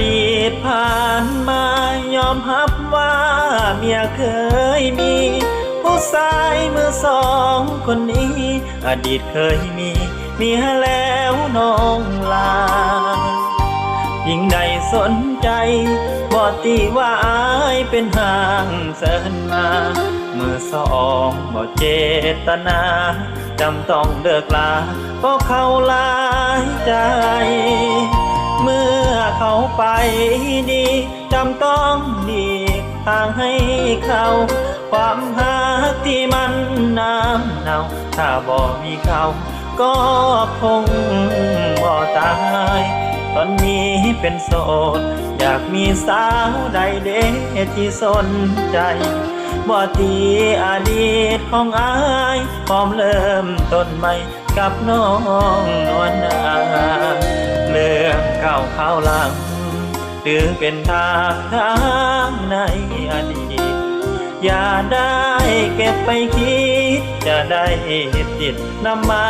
ดีตผ่านมายอมรับว่าเมียเคยมี ผู้ชายมือสองคนนี้ อดีตเคยมีเมียแล้วน้องลายิ่งใดสนใจบ่ตีว่าอายเป็นห่างเสินมาเมื่อสองบ่เจตนาจำต้องเลิกลาเพราะเขาลายใจ เมื่อ เขาไปดี จำต้องดีกทางให้เขา ความหักที่มันน้ำเนาถ้าบ่มีเขา ก็คงบ่ตาย ตอนนี้เป็นโสด อยากมีสาวใดเด็ที่สนใจบ่ตีอดีตของอายพร้อมเริ่มต้นใหม่กับน้องนวลนา ก่าข้าวหลัง หรือเป็นทางทางในอดีต อย่าได้เก็บไปคิด จะได้ติดนำมา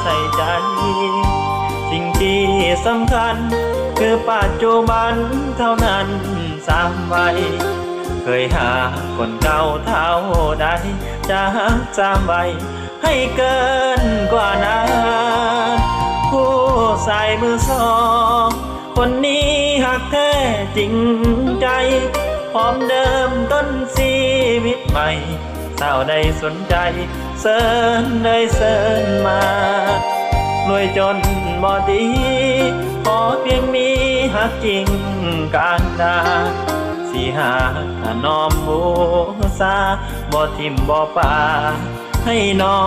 ใส่ใจ สิ่งที่สำคัญ คือปัจจุบันเท่านั้นสามไว้เคยหาคนเก่าเท่าใดจะจำไว้ให้เกินกว่านั้น ใส่มือสองคนนี้หักแท้จริงใจพร้อมเดิมต้นชีวิตใหม่สาวใดสนใจเสินได้เสินมารวยจนบ่ดี ขอเพียงมีหักจริงการดาสิหาถนอมบูซาบ่ทิมบ่ป่าให้น้อ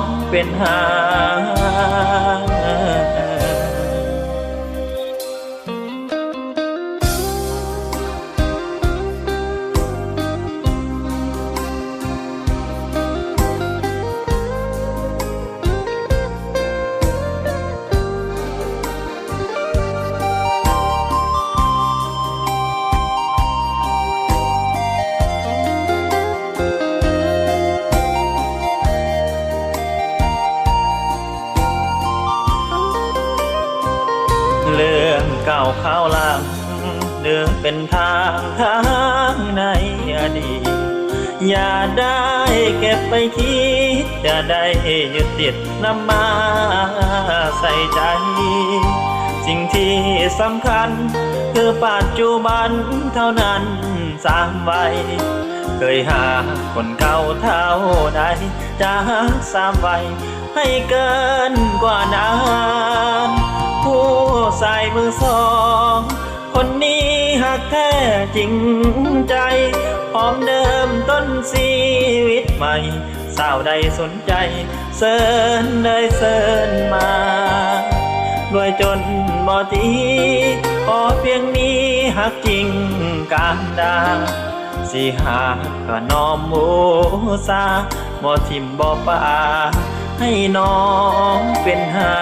งเป็นหา เก่าข้าวลังเดินเป็นทางทางในอดีตอย่าได้เก็บไปคิดจะได้ยึดติดนำมาใส่ใจ สิ่งที่สำคัญ คือปัจจุบันเท่านั้นสามไว้เคยหาคนเก่าเท่าใดจะสามไว้ให้เกินกว่านั้น จริงใจพร้อมเดิมต้นชีวิตใหม่ สาวใดสนใจเสินได้เสินมาด้วยจนบ่ตีขอเพียงนี้หักจริงการดาสิหาก็น้อมโมซาบ่ทิมบ่ป่าให้น้องเป็นหา